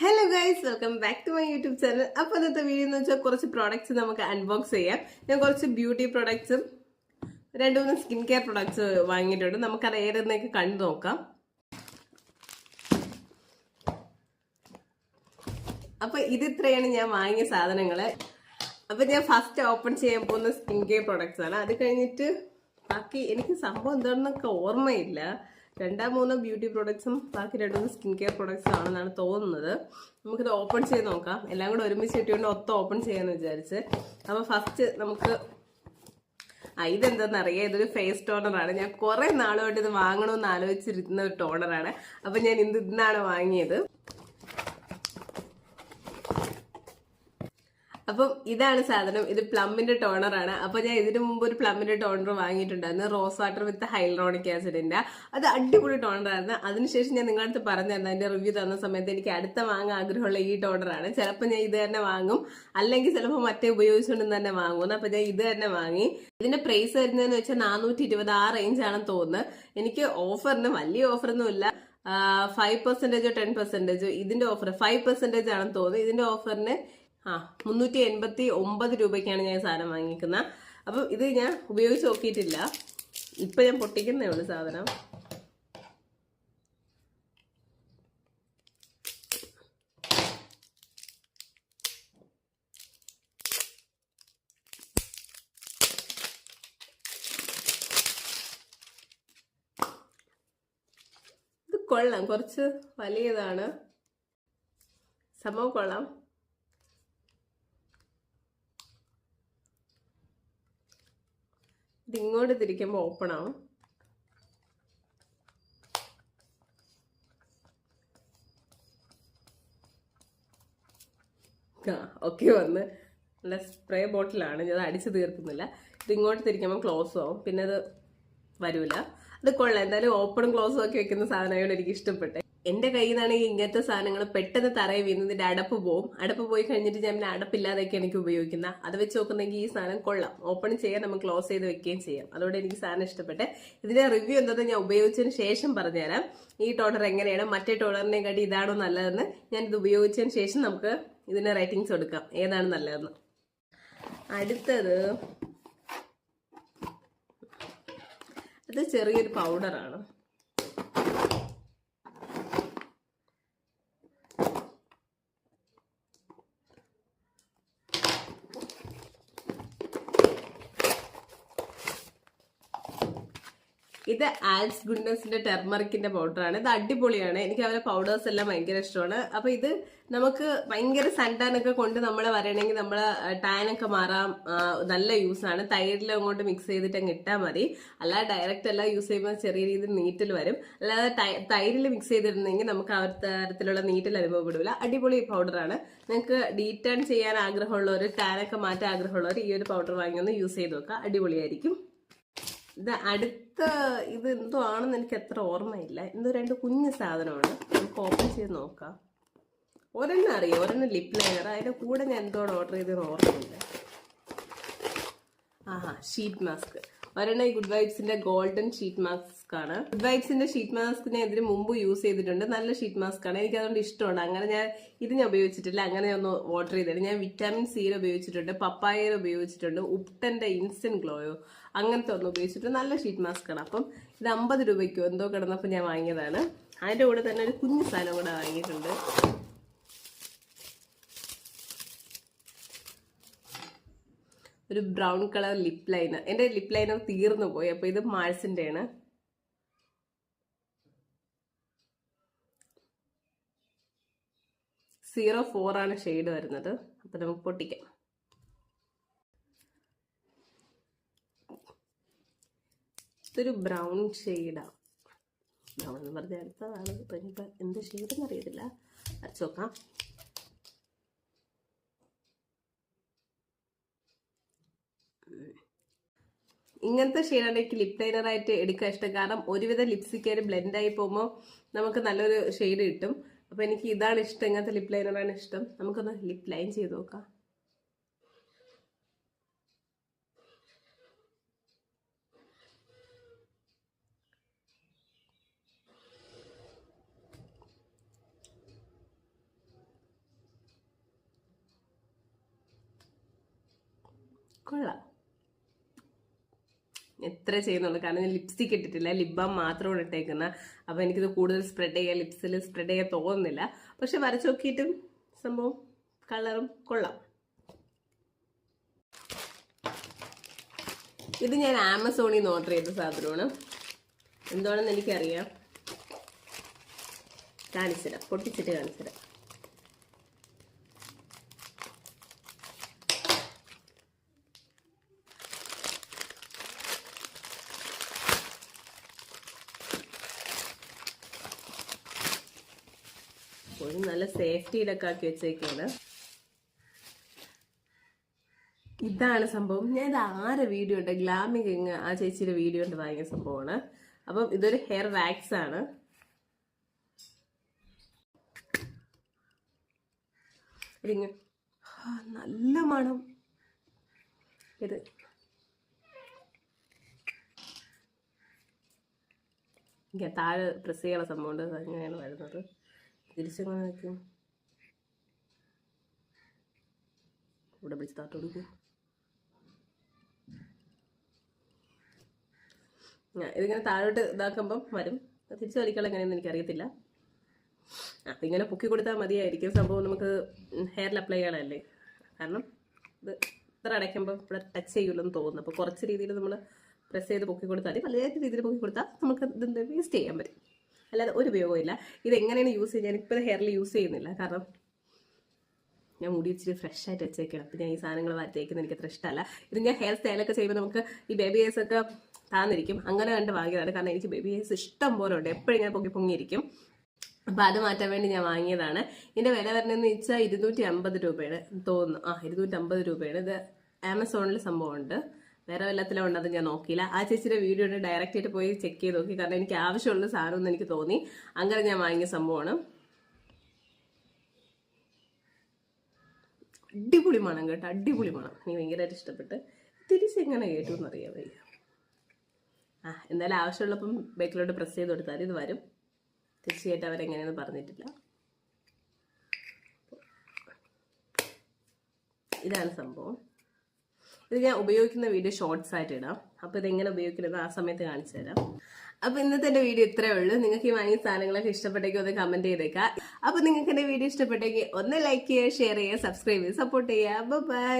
Hello guys welcome back to my YouTube channel അപ്പോൾ ഇന്നത്തെ video എന്ന് വെച്ചാൽ കുറച്ച് പ്രോഡക്റ്റ്സ് നമുക്ക് അൺബോക്സ് ചെയ്യാം. ഞാൻ കുറച്ച് ബ്യൂട്ടി പ്രോഡക്ട്സും രണ്ട് മൂന്ന് സ്കിൻ കെയർ പ്രോഡക്ട്സ് വാങ്ങിയിട്ടുണ്ട്. നമുക്കത് ഏതെന്നൊക്കെ കണ്ടു നോക്കാം. അപ്പോൾ ഇത് ഇത്രയാണ് ഞാൻ വാങ്ങിയ സാധനങ്ങൾ അപ്പോൾ ഞാൻ ഫസ്റ്റ് ഓപ്പൺ ചെയ്യാൻ പോകുന്ന സ്കിൻ കെയർ പ്രോഡക്ട്സ് ആണ്. അത് കഴിഞ്ഞിട്ട് ബാക്കി എനിക്ക് സംഭവം എന്താണെന്നൊക്കെ ഓർമ്മയില്ല. രണ്ടാം മൂന്നോ ബ്യൂട്ടി പ്രോഡക്ട്സും ബാക്കി രണ്ടും സ്കിൻ കെയർ പ്രോഡക്ട്സ് ആണെന്നാണ് തോന്നുന്നത്. നമുക്കിത് ഓപ്പൺ ചെയ്ത് നോക്കാം. എല്ലാം കൂടെ ഒരുമിച്ച് ഇട്ടുകൊണ്ട് ഒത്ത ഓപ്പൺ ചെയ്യാന്ന് വിചാരിച്ച്. അപ്പൊ ഫസ്റ്റ് നമുക്ക് ഇതെന്താണെന്ന് അറിയാം? ഇതൊരു ഫേസ് ടോണറാണ് ഞാൻ കുറെ നാളുമായിട്ട് ഇത് വാങ്ങണമെന്ന് ആലോചിച്ചിരുന്ന ഒരു ടോണറാണ് അപ്പൊ ഞാൻ ഇന്ന് ഇന്നാണ് വാങ്ങിയത്. അപ്പം ഇതാണ് സാധനം. ഇത് പ്ലമ്മിന്റെ ടോണറാണ് അപ്പൊ ഞാൻ ഇതിനു മുമ്പ് ഒരു പ്ലമ്മിന്റെ ടോണർ വാങ്ങിയിട്ടുണ്ടായിരുന്നു. റോസ് വാട്ടർ വിത്ത് ഹൈഡ്രോണിക് ആസിഡിന്റെ. അത് അടിപൊളി ടോണറായിരുന്നു അതിനുശേഷം ഞാൻ നിങ്ങളുടെ അടുത്ത് പറഞ്ഞായിരുന്നു. അതിന്റെ റിവ്യൂ തന്ന സമയത്ത് എനിക്ക് അടുത്ത വാങ്ങാൻ ആഗ്രഹമുള്ള ഈ ടോണറാണ് ചിലപ്പോൾ ഞാൻ ഇത് തന്നെ വാങ്ങും. അല്ലെങ്കിൽ ചിലപ്പോൾ മറ്റേ ഉപയോഗിച്ചുകൊണ്ട് തന്നെ വാങ്ങും. അപ്പൊ ഞാൻ ഇത് തന്നെ വാങ്ങി. ഇതിന്റെ പ്രൈസ് വരുന്നതെന്ന് വെച്ചാൽ നാനൂറ്റി ഇരുപത് ആ റേഞ്ച് ആണെന്ന് തോന്നുന്നത് എനിക്ക് ഓഫറിന് വലിയ ഓഫറൊന്നും ഇല്ല. ഫൈവ് പെർസെന്റേജോ ടെൻ പെർസെന്റേജോ ഇതിന്റെ ഓഫർ ഫൈവ് പെർസെന്റേജ് ആണെന്ന് തോന്നുന്നു. ഇതിന്റെ ഓഫറിന് ആ മുന്നൂറ്റി എൺപത്തി ഒമ്പത് രൂപയ്ക്കാണ് ഞാൻ സാധനം വാങ്ങിക്കുന്നത്. അപ്പം ഇത് ഞാൻ ഉപയോഗിച്ച് നോക്കിയിട്ടില്ല. ഇപ്പൊ ഞാൻ പൊട്ടിക്കുന്നേ ഉള്ളൂ സാധനം. കൊള്ളാം. കുറച്ച് വലിയതാണ്. സംഭവം കൊള്ളാം. ഇങ്ങോട്ട് തിരിക്കുമ്പോൾ ഓപ്പൺ ആവും. ഓക്കെ വന്ന് നല്ല സ്പ്രേ ബോട്ടിലാണ് ഞാൻ അടിച്ച് അടിച്ചു തീർക്കുന്നില്ല. ഇത് ഇങ്ങോട്ട് തിരിക്കുമ്പോൾ ക്ലോസ് ആവും. പിന്നെ അത് വരൂല. അത് കൊള്ളാം. എന്തായാലും ഓപ്പണും ക്ലോസും ഒക്കെ വെക്കുന്ന സാധനമായോട് എനിക്ക് ഇഷ്ടപ്പെട്ടെ. എന്റെ കയ്യിൽ നിന്നാണെങ്കിൽ ഇങ്ങനത്തെ സാധനങ്ങൾ പെട്ടെന്ന് തറയെ വീണതിന്റെ അടപ്പ് പോവും. അടപ്പ് പോയി കഴിഞ്ഞിട്ട് ഞാൻ അടപ്പില്ലാതെയൊക്കെ എനിക്ക് ഉപയോഗിക്കുന്നത് അത് വെച്ച് നോക്കുന്നെങ്കിൽ ഈ സാധനം കൊള്ളാം. ഓപ്പൺ ചെയ്യാൻ നമ്മൾ ക്ലോസ് ചെയ്ത് വെക്കുകയും ചെയ്യാം. അതുകൊണ്ട് എനിക്ക് സാധനം ഇഷ്ടപ്പെട്ടെ. ഇതിന്റെ റിവ്യൂ എന്താണെന്ന് ഞാൻ ഉപയോഗിച്ചതിന് ശേഷം പറഞ്ഞുതരാം. ഈ ടോണർ എങ്ങനെയാണ്? മറ്റേ ടോണറിനെ കാട്ടി ഇതാണോ നല്ലതെന്ന് ഇത് ഉപയോഗിച്ചതിന് ശേഷം നമുക്ക് ഇതിന് റേറ്റിംഗ്സ് കൊടുക്കാം ഏതാണ് നല്ലതെന്ന്. അടുത്തത്. ഇത് ചെറിയൊരു പൗഡറാണ് ഇത് ആൽസ് ഗുഡ്നസിന്റെ ടെർമറിക്കിന്റെ പൗഡറാണ് ഇത് അടിപൊളിയാണ്. എനിക്ക് അവരെ പൗഡേഴ്സ് എല്ലാം ഭയങ്കര ഇഷ്ടമാണ്. അപ്പൊ ഇത് നമുക്ക് ഭയങ്കര സൺടാനൊക്കെ കൊണ്ട് നമ്മൾ വരണമെങ്കിൽ നമ്മൾ ടാനൊക്കെ മാറാം. നല്ല യൂസ് ആണ്. തൈരിൽ അങ്ങോട്ട് മിക്സ് ചെയ്തിട്ട് അങ്ങ് ഇട്ടാൽ മതി. അല്ലാതെ ഡയറക്റ്റ് എല്ലാം യൂസ് ചെയ്യുമ്പോൾ ചെറിയ രീതിയിൽ നീറ്റിൽ വരും. അല്ലാതെ തൈരിൽ മിക്സ് ചെയ്തിരുന്നെങ്കിൽ നമുക്ക് ആ തരത്തിലുള്ള നീറ്റിൽ അനുഭവപ്പെടില്ല അടിപൊളി പൗഡറാണ് നിങ്ങൾക്ക് ഡീറ്റേൺ ചെയ്യാൻ ആഗ്രഹമുള്ളവർ ടാനൊക്കെ മാറ്റാൻ ആഗ്രഹമുള്ളവർ ഈ ഒരു പൗഡർ വാങ്ങി ഒന്ന് യൂസ് ചെയ്ത് നോക്കുക. അടിപൊളിയായിരിക്കും. ഇത് അടുത്ത ഇത് എന്തോ ആണെന്ന് എനിക്ക് അത്ര ഓർമ്മയില്ല. എന്തോ രണ്ട് കുഞ്ഞു സാധനമാണ് നമുക്ക് ഓപ്പൺ ചെയ്ത് നോക്കാം. ഒരെണ്ണം അറിയാം? ഒരെണ്ണം ലിപ് ലൈനർ അതിന്റെ കൂടെ ഞാൻ എന്തോ ഓർഡർ ചെയ്തെന്ന് ഓർമ്മയില്ല. ആഹാ ഷീറ്റ് മാസ്ക് ഒരെണ്ണം ഈ ഗുഡ് വൈബ്സിന്റെ ഗോൾഡൻ ഷീറ്റ് മാസ്ക് ആണ് ഗുഡ് വൈബ്സിന്റെ ഷീറ്റ് മാസ്കിനെ ഇതിന് മുമ്പ് യൂസ് ചെയ്തിട്ടുണ്ട്. നല്ല ഷീറ്റ് മാസ്ക് ആണ് എനിക്ക് അതുകൊണ്ട് ഇഷ്ടമാണ് അങ്ങനെ ഞാൻ ഇത് ഞാൻ ഉപയോഗിച്ചിട്ടില്ല. അങ്ങനെ ഒന്ന് ഓർഡർ ചെയ്തിട്ടുണ്ട് ഞാൻ വിറ്റാമിൻ സിയിൽ ഉപയോഗിച്ചിട്ടുണ്ട്. പപ്പായയിൽ ഉപയോഗിച്ചിട്ടുണ്ട്. ഉപ്റ്റന്റെ ഇൻസ്റ്റന്റ് ഗ്ലോയോ അങ്ങനത്തെ ഒന്ന് ഉപയോഗിച്ചിട്ട് നല്ല ഷീറ്റ് മാസ്ക് ആണ് അപ്പം ഇത് അമ്പത് രൂപയ്ക്കോ എന്തോ കിടന്നപ്പോൾ ഞാൻ വാങ്ങിയതാണ്. അതിന്റെ കൂടെ തന്നെ ഒരു കുഞ്ഞു സാധനം കൂടെ വാങ്ങിയിട്ടുണ്ട്. ഒരു ബ്രൗൺ കളർ ലിപ് ലൈനർ എന്റെ ലിപ് ലൈനർ തീർന്നു പോയി. അപ്പോൾ ഇത് മാൾസിന്റെ ആണ് സീറോ ഫോർ ആണ് ഷെയ്ഡ് വരുന്നത്. അപ്പൊ നമുക്ക് പൊട്ടിക്കാം. ഇതൊരു ബ്രൗൺ ഷെയ്ഡാണ് ബ്രൗൺ എന്ന് പറഞ്ഞ അടുത്തതാണ് ഇപ്പം ഇനിയിപ്പോ എന്ത് ഷെയ്ഡ് എന്ന് അറിയത്തില്ല. അരച്ചു നോക്കാം. ഇങ്ങനത്തെ ഷെയ്ഡാണ് എനിക്ക് ലിപ് ലൈനറായിട്ട് എടുക്കാൻ ഇഷ്ടം. കാരണം ഒരുവിധം ലിപ്സ്റ്റിക്ക് ബ്ലെൻഡ് ബ്ലെൻഡായി പോകുമ്പോൾ നമുക്ക് നല്ലൊരു ഷെയ്ഡ് കിട്ടും. അപ്പോൾ എനിക്ക് ഇതാണ് ഇഷ്ടം. ഇങ്ങനത്തെ ലിപ് ലൈനറാണ് ഇഷ്ടം. നമുക്കൊന്ന് ലിപ് ലൈൻ ചെയ്ത് നോക്കാം. കൊള്ളാം. എത്ര ചെയ്യുന്നുള്ളൂ. കാരണം ഞാൻ ലിപ്സ്റ്റിക് ഇട്ടിട്ടില്ല. ലിപ് ബാം മാത്രമാണ് ഇട്ടേക്കുന്നത് അപ്പോൾ എനിക്കിത് കൂടുതൽ സ്പ്രെഡ് ചെയ്യാൻ ലിപ്സിൽ സ്പ്രെഡ് ചെയ്യാൻ തോന്നുന്നില്ല. പക്ഷെ വരച്ചു നോക്കിയിട്ടും സംഭവം കളറും കൊള്ളാം. ഇത് ഞാൻ ആമസോണിൽ നിന്ന് ഓർഡർ ചെയ്ത സാധനമാണ്. എന്താണെന്ന് എനിക്കറിയാം. കാണിച്ചുതരാം. പൊട്ടിച്ചിട്ട് കാണിച്ചുതരാം. ഒരു നല്ല സേഫ്റ്റിയിലൊക്കെ ആക്കി വെച്ചേക്കാണ്. ഇതാണ് സംഭവം. ഞാൻ ഇത് ആരെ വീഡിയോ ഉണ്ട്? ഗ്ലാമി കിങ് ആ ചേച്ചിയുടെ വീഡിയോ ഉണ്ട്. വാങ്ങിയ സംഭവമാണ്. അപ്പം ഇതൊരു ഹെയർ വാക്സ് ആണ്. നല്ല മണം. ഇത്. താഴെ പ്രസ് ചെയ്യാനുള്ള സംഭവം ഉണ്ട്. അങ്ങനെയാണ് വരുന്നത്. തിരിച്ചെങ്ങനെ ഇവിടെ പിടിച്ച് താട്ട് കൊടുക്കും. ഇതിങ്ങനെ താഴോട്ട് ഇതാക്കുമ്പം വരും. തിരിച്ചു വലിക്കണം എങ്ങനെയെന്ന് എനിക്കറിയത്തില്ല. അപ്പം ഇങ്ങനെ പൊക്കി കൊടുത്താൽ മതിയായിരിക്കും. സംഭവം നമുക്ക് ഹെയറിൽ അപ്ലൈ ചെയ്യണമല്ലേ കാരണം ഇത് ഇത്ര അടയ്ക്കുമ്പോൾ ഇവിടെ ടച്ച് ചെയ്യൂലെന്ന് തോന്നുന്നു. അപ്പോൾ കുറച്ച് രീതിയിൽ നമ്മൾ പ്രസ് ചെയ്ത് പൊക്കി കൊടുത്താൽ പല രീതിയിൽ പൊക്കി കൊടുത്താൽ നമുക്ക് ഇതിന്റെ വേസ്റ്റ് ചെയ്യാൻ പറ്റും. അല്ലാതെ ഒരു ഉപയോഗമില്ല ഇത് എങ്ങനെയാണ് യൂസ് ചെയ്യുക ഞാനിപ്പോൾ ഹെയറിൽ യൂസ് ചെയ്യുന്നില്ല. കാരണം ഞാൻ മുടി വെച്ചിട്ട് ഫ്രഷ് ആയിട്ട് വെച്ചേക്കണം. അപ്പം ഞാൻ ഈ സാധനങ്ങൾ വാറ്റേക്കുന്നത് എനിക്ക് അത്ര ഇഷ്ടമല്ല. ഇത് ഞാൻ ഹെയർ സ്റ്റൈലൊക്കെ ചെയ്യുമ്പോൾ നമുക്ക് ഈ ബേബി ഹെയർസ് ഒക്കെ താന്നിരിക്കും. അങ്ങനെ കണ്ട് വാങ്ങിയതാണ്. കാരണം എനിക്ക് ബേബി ഹെയർസ് ഇഷ്ടം പോലെ ഉണ്ട്. എപ്പോഴും ഇങ്ങനെ പൊങ്ങി പൊങ്ങിയിരിക്കും. അപ്പോൾ അത് മാറ്റാൻ വേണ്ടി ഞാൻ വാങ്ങിയതാണ്. ഇതിന്റെ വില വരണമെന്ന് വെച്ചാൽ ഇരുന്നൂറ്റി അമ്പത് രൂപയാണ് തോന്നുന്നു. ആ ഇരുന്നൂറ്റി അമ്പത് രൂപയാണ് ഇത് ആമസോണിൽ സംഭവമുണ്ട്. വേറെ വല്ലത്തിലും ഉണ്ടെന്ന് ഞാൻ നോക്കിയില്ല. ആ ചേച്ചിയുടെ വീഡിയോ ഡയറക്റ്റ് ആയിട്ട് പോയി ചെക്ക് ചെയ്ത് നോക്കി. കാരണം എനിക്ക് ആവശ്യമുള്ള സാധനം എനിക്ക് തോന്നി. അങ്ങനെ ഞാൻ വാങ്ങിയ സംഭവമാണ്. അടിപൊളി മണം കേട്ടോ. അടിപൊളി മണം. എനിക്ക് ഭയങ്കരമായിട്ട് ഇഷ്ടപ്പെട്ട്. തിരിച്ചെങ്ങനെ കേട്ടു എന്നറിയാൻ വയ്യ ആ എന്തായാലും ആവശ്യമുള്ളപ്പം ബേക്കിലോട്ട് പ്രസ് ചെയ്ത് കൊടുത്താൽ ഇത് വരും. തീർച്ചയായിട്ടും അവരെങ്ങനെയെന്ന് പറഞ്ഞിട്ടില്ല. ഇതാണ് സംഭവം. ഇത് ഞാൻ ഉപയോഗിക്കുന്ന വീഡിയോ ഷോർട്സ് ആയിട്ട് ഇടാം. അപ്പോൾ ഇതെങ്ങനെ ഉപയോഗിക്കുന്നത് ആ സമയത്ത് കാണിച്ചു തരാം. അപ്പോൾ ഇന്നത്തെ എന്റെ വീഡിയോ ഇത്രയേ ഉള്ളൂ. നിങ്ങൾക്ക് ഈ വാങ്ങിയ സാധനങ്ങളൊക്കെ ഇഷ്ടപ്പെട്ടെങ്കിൽ ഒന്ന് കമന്റ് ചെയ്തേക്കാം. അപ്പോൾ നിങ്ങൾക്ക് എന്റെ വീഡിയോ ഇഷ്ടപ്പെട്ടെങ്കിൽ ഒന്ന് ലൈക്ക് ചെയ്യുക ഷെയർ ചെയ്യുക സബ്സ്ക്രൈബ് ചെയ്യുക സപ്പോർട്ട് ചെയ്യുക. ബൈ